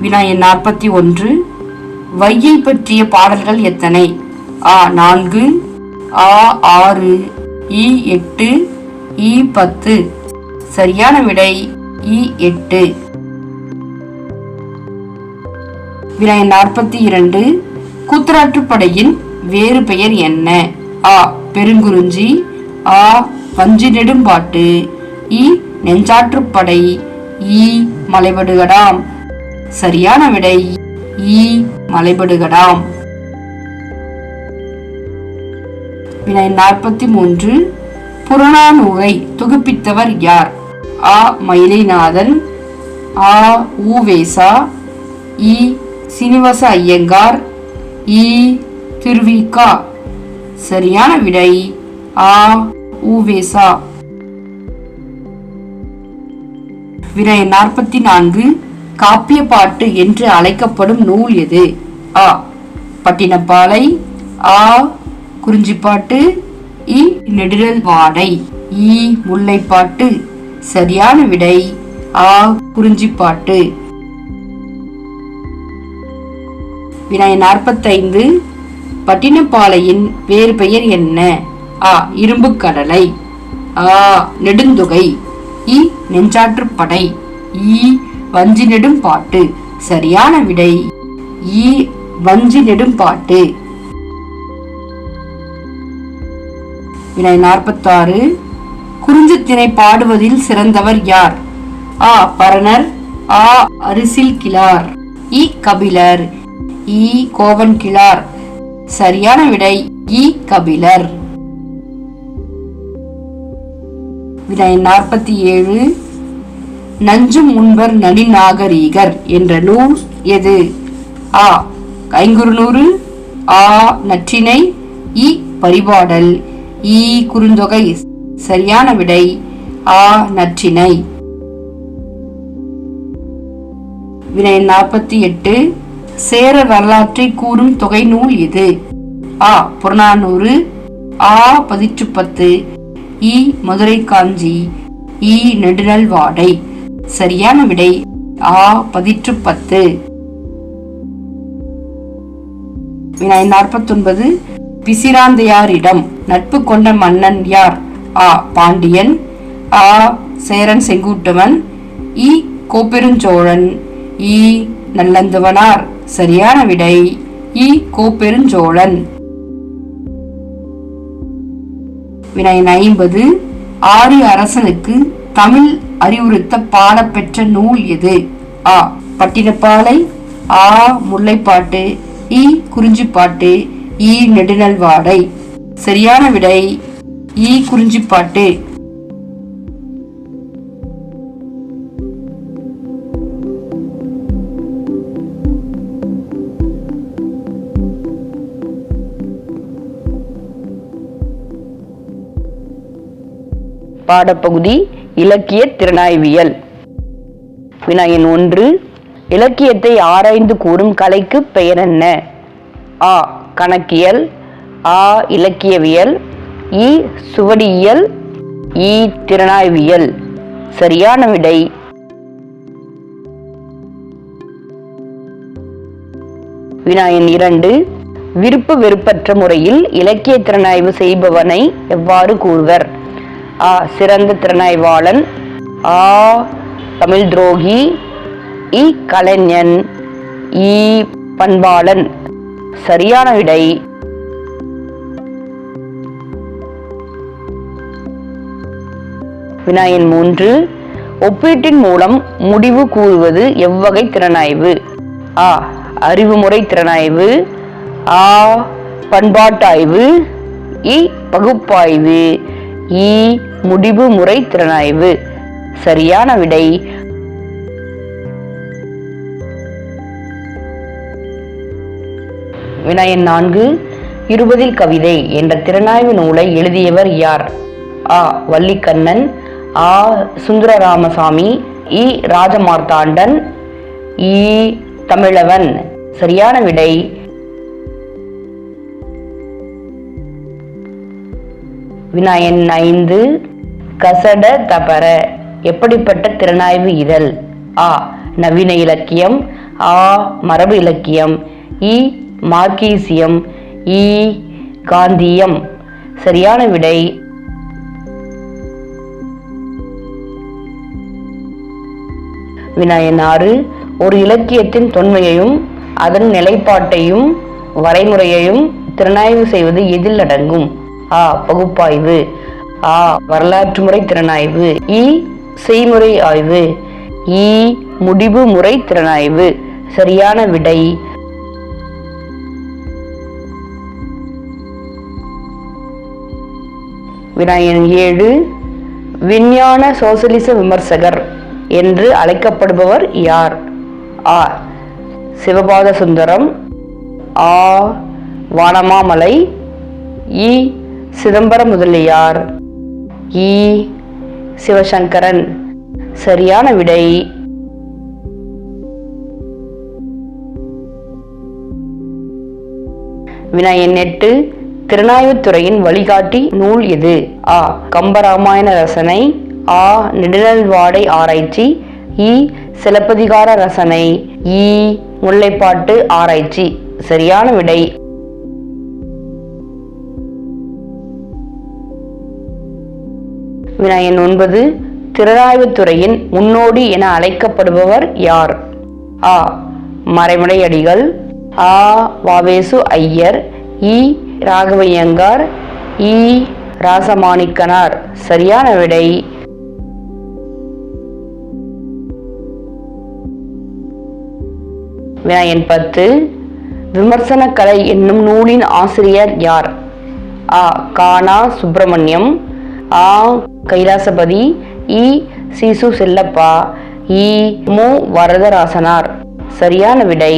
வினாயன் நாற்பத்தி ஒன்று. வையை பற்றிய பாடல்கள் எத்தனை? ஆ நான்கு. ஆ ஆறு. இ எட்டு. இ பத்து. சரியான விடை இ எட்டு. வினாயன் நாற்பத்தி இரண்டு. கூத்தராற்றுப்படையின் வேறு பெயர் என்ன? ஆ பெருங்குறிஞ்சி. ஆ வஞ்சி நெடும்பாட்டு. இ நெஞ்சாற்றுப்படை இ மலைபடுகடாம் சரியான விடை ஈ மலைபடுகடாம் வினை நாற்பத்தி மூன்று புறநானூரை தொகுப்பித்தவர் யார்? ஆ. மயிலைநாதன் ஆ. ஊவேசா இ. சீனிவாச ஐயங்கார் இ. திருவிகா. சரியான விடை ஆ. ஊவேசா. வினை நாற்பத்தி நான்கு காப்பிய பாட்டு என்று அழைக்கப்படும் நூல் எது? ஆ பட்டினப்பாலை ஆ குறிஞ்சிப்பாட்டு இ நெடுதல் வாடை இ முல்லைப்பாட்டு சரியான விடை ஆ குறிஞ்சிப்பாட்டு. வினாய் நாற்பத்தைந்து பட்டினப்பாலையின் வேறு பெயர் என்ன? ஆ இரும்பு கடலை ஆ நெடுந்தொகை இ நெஞ்சாற்றுப்படை இ வஞ்சி நெடும் பாட்டு. சரியான விடை. இ வஞ்சி நெடும் பாட்டு. வினை நாற்பத்தாறு. குறிஞ்சித்திணை பாடுவதில் சிறந்தவர் யார்? ஆ. பரணர். ஆ. அரிசில் கிளார் இ. கபிலர். இ. கோவன் கிளார் சரியான விடை. இ. கபிலர். வினை நாற்பத்தி ஏழு. நஞ்சும் உண்பர் நடிநாகரீகர் என்ற நூல் எது? ஆ ஐங்குறுநூறு ஆ நற்றினை இ பரிபாடல் இ குறுந்தொகை சரியான விடை ஆ நற்றினை வினை நாற்பத்தி எட்டு சேர வரலாற்றை கூறும் தொகை நூல் எது? ஆ புறநானூறு ஆ பதிற்றுப்பத்து இ மதுரை காஞ்சி இ நெடுநல் வாடை சரியான விடை ஆ பதிற்றுப்பத்து வினை நாற்பத்தொன்பது பிசிராந்தையாரிடம் நட்பு கொண்ட மன்னன் யார்? ஆ பாண்டியன். ஆ சேரன் செங்குட்டுவன். இ கோப்பெருஞ்சோழன். இ நல்லந்துவனார். சரியான விடை இ கோப்பெருஞ்சோழன். வினயன் ஐம்பது ஆரிய அரசனுக்கு தமிழ் அறிவுறுத்த பாடப்பெற்ற நூல் எது? ஆ. பட்டினப்பாலை ஆ. முல்லைப்பாட்டு இ. குறிஞ்சிப்பாட்டு இ. நெடுநல் வாடை சரியான விடை ஈ குறிஞ்சிப்பாட்டு. பாடப்பகுதி இலக்கிய திறனாய்வியல். வினாயன் ஒன்று இலக்கியத்தை ஆராய்ந்து கூறும் கலைக்கு பெயர் என்ன? ஆ கணக்கியல் ஆ இலக்கியவியல் இ சுவடியியல் இ திறனாய்வியல். சரியான விடை. வினாயன் இரண்டு விருப்பு வெறுப்பற்ற முறையில் இலக்கிய திறனாய்வு செய்பவனை எவ்வாறு கூறுவர்? ஆ சிறந்த திறனாய்வாளன். ஆ தமிழ் துரோகி. இ கலைஞன். இ பண்பாளன். சரியான விடை. வினாயன் மூன்று. ஒப்பீட்டின் மூலம் முடிவு கூறுவது எவ்வகை திறனாய்வு? ஆ அறிவுமுறை திறனாய்வு. ஆ பண்பாட்டாய்வு. இ பகுப்பாய்வு. இ முடிவு முறை திறனாய்வு. சரியான விடை. வினாயன் நான்கு இருபதில் கவிதை என்ற திறனாய்வு நூலை எழுதியவர் யார்? ஆ. வள்ளிக்கண்ணன் ஆ. சுந்தரராமசாமி இ. ராஜமார்த்தாண்டன் இ. தமிழவன். சரியான விடை. வினாயன் ஐந்து கசட தபர எப்படிப்பட்ட திறனாய்வு இதழ்? ஆ நவீன இலக்கியம். ஆ மரபு இலக்கியம். இ மார்க்கீசியம் இ காந்தியம். சரியான விடை. வினாயன் ஆறு ஒரு இலக்கியத்தின் தொன்மையையும் அதன் நிலைப்பாட்டையும் வரைமுறையையும் திறனாய்வு செய்வது எதில் அடங்கும்? ஆ பகுப்பாய்வு. ஆ வரலாற்று முறை திறனாய்வு. இ செய்முறை ஆய்வு. இ முடிவு முறை திறனாய்வு. சரியான விடை. வினாயன் ஏழு விஞ்ஞான சோசலிச விமர்சகர் என்று அழைக்கப்படுபவர் யார்? ஆ சிவபாத சுந்தரம் ஆ வானமாமலை. இ சிதம்பரம் முதலியார். இ சிவசங்கரன். சரியான விடை. வினாயன் எட்டு திருநாயுத்துறையின் வழிகாட்டி நூல் எது? ஆ கம்பராமாயண ரசனை. ஆ நெடுநல்வாடை ஆராய்ச்சி. இ சிலப்பதிகார ரசனை. இ முல்லைப்பாட்டு ஆராய்ச்சி. சரியான விடை. வினாயன் ஒன்பது திறனாய்வுத்துறையின் முன்னோடி என அழைக்கப்படுபவர் யார்? ஆ மறைமலை அடிகள் ஆ வாவேசு ஐயர். இ ராகவையங்கார் இ ராசமாணிக்கனார். சரியான விடை. வினாயன் பத்து விமர்சன கலை என்னும் நூலின் ஆசிரியர் யார்? ஆ கானா சுப்பிரமணியம். ஆ கைலாசபதி இ சிசு செல்லப்பா இ மு வரதராசனார். சரியான விடை